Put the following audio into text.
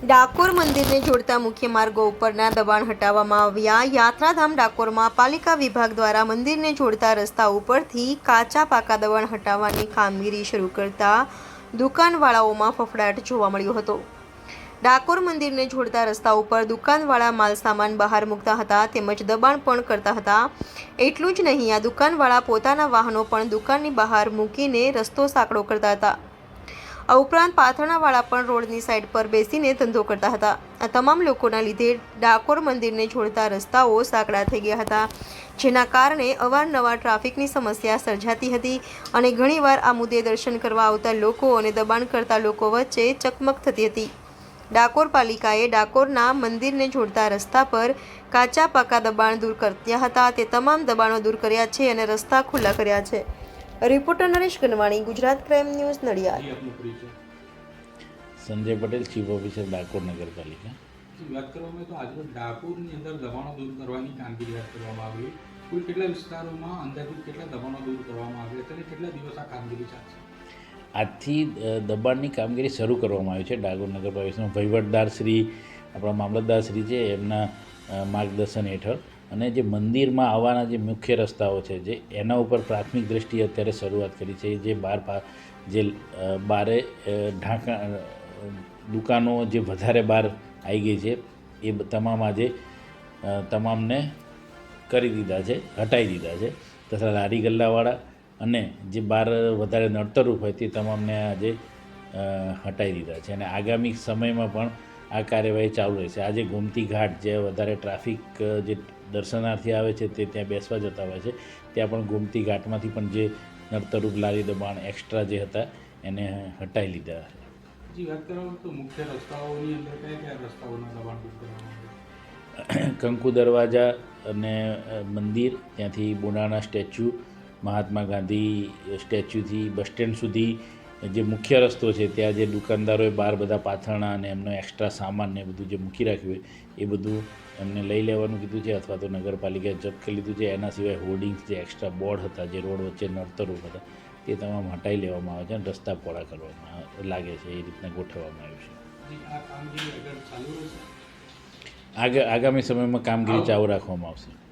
ડાકોર મંદિરને જોડતા મુખ્ય માર્ગો ઉપરના દબાણ હટાવવામાં આવ્યા. યાત્રાધામ ડાકોરમાં પાલિકા વિભાગ દ્વારા મંદિરને જોડતા રસ્તા ઉપરથી કાચા પાકા દબાણ હટાવવાની કામગીરી શરૂ કરતા દુકાનવાળાઓમાં ફફડાટ જોવા મળ્યો હતો. ડાકોર મંદિરને જોડતા રસ્તા ઉપર દુકાનવાળા માલ સામાન બહાર મૂકતા હતા તેમજ દબાણ પણ કરતા હતા. એટલું જ નહીં, આ દુકાનવાળા પોતાના વાહનો પણ દુકાનની બહાર મૂકીને રસ્તો સાંકડો કરતા હતા. આ ઉપરાંત પાથરણાવાળા પણ રોડની સાઈડ પર બેસીને ધંધો કરતા હતા. આ તમામ લોકોના લીધે ડાકોર મંદિરને જોડતા રસ્તાઓ સાંકડા થઈ ગયા હતા, જેના કારણે અવારનવાર ટ્રાફિકની સમસ્યા સર્જાતી હતી અને ઘણીવાર આ મુદ્દે દર્શન કરવા આવતા લોકો અને દબાણ કરતા લોકો વચ્ચે ચકમક થતી હતી. ડાકોર પાલિકાએ ડાકોરના મંદિરને જોડતા રસ્તા પર કાચા પાકા દબાણ દૂર કર્યા હતા. તે તમામ દબાણો દૂર કર્યા છે અને રસ્તા ખુલ્લા કર્યા છે. Reporter Naresh Ganwani Gujarat crime news Nadiad. જી આપનો પરિચય સંજય પટેલ ચીફ ઓફિસર ડાકોર નગરપાલિકા. વાત કરવામાં તો આજરોજ ડાકોરની અંદર દબાણો દૂર કરવાની કામગીરી હાથ કરવામાં આવી કુલ કેટલા વિસ્તારોમાં અંદાજિત કેટલા દબાણો દૂર કરવામાં આવ્યા અને કેટલા દિવસ આ કામગીરી ચાલશે? આજથી દબાણની કામગીરી શરૂ કરવામાં આવી છે ડાકોર નગરપાલિકાના વહીવટદાર શ્રી આપણા મામલતદાર શ્રી છે એમના માર્ગદર્શન હેઠળ. અને જે મંદિરમાં આવવાના જે મુખ્ય રસ્તાઓ છે, જે એના ઉપર પ્રાથમિક દ્રષ્ટિએ અત્યારે શરૂઆત કરી છે, જે બાર જે બારે ઢાંકા દુકાનો જે વધારે બહાર આવી ગઈ છે, એ તમામ આજે તમામને કરી દીધા છે હટાવી દીધા છે, તથા લારી ગલ્લાવાળા અને જે બહાર વધારે નડતરૂપ હોય તે તમામને આજે હટાવી દીધા છે. અને આગામી સમયમાં પણ આ કાર્યવાહી ચાલુ રહેશે. આજે ગોમતી ઘાટ જે વધારે ટ્રાફિક જે દર્શનાર્થી આવે છે તે ત્યાં બેસવા જતા હોય છે. ત્યાં પણ ગોમતી ઘાટમાંથી પણ જે નડતરરૂપ લારી દબાણ એક્સ્ટ્રા જે હતા એને હટાવી લીધા. છે જી વાત કરવામાં તો મુખ્ય રસ્તાઓની અંદર કયા કયા રસ્તાઓના દબાણ દૂર કરવામાં આવે કંકુ દરવાજા અને મંદિર ત્યાંથી બોનાના સ્ટેચ્યુ મહાત્મા ગાંધી સ્ટેચ્યુથી બસ સ્ટેન્ડ સુધી જે મુખ્ય રસ્તો છે ત્યાં જે દુકાનદારોએ બહાર બધા પાથરણા અને એમનો એક્સ્ટ્રા સામાન ને બધું જે મૂકી રાખ્યું હોય એ બધું એમને લઈ લેવાનું કીધું છે અથવા તો નગરપાલિકાએ જપ્ત કરી લીધું છે. એના સિવાય હોર્ડિંગ્સ જે એક્સ્ટ્રા બોર્ડ હતા જે રોડ વચ્ચે નડતરો હતા તે તમામ હટાવી લેવામાં આવે છે અને રસ્તા પહોળા કરવામાં લાગે છે એ રીતના ગોઠવવામાં આવ્યું છે. આગામી સમયમાં કામગીરી ચાલુ રાખવામાં આવશે.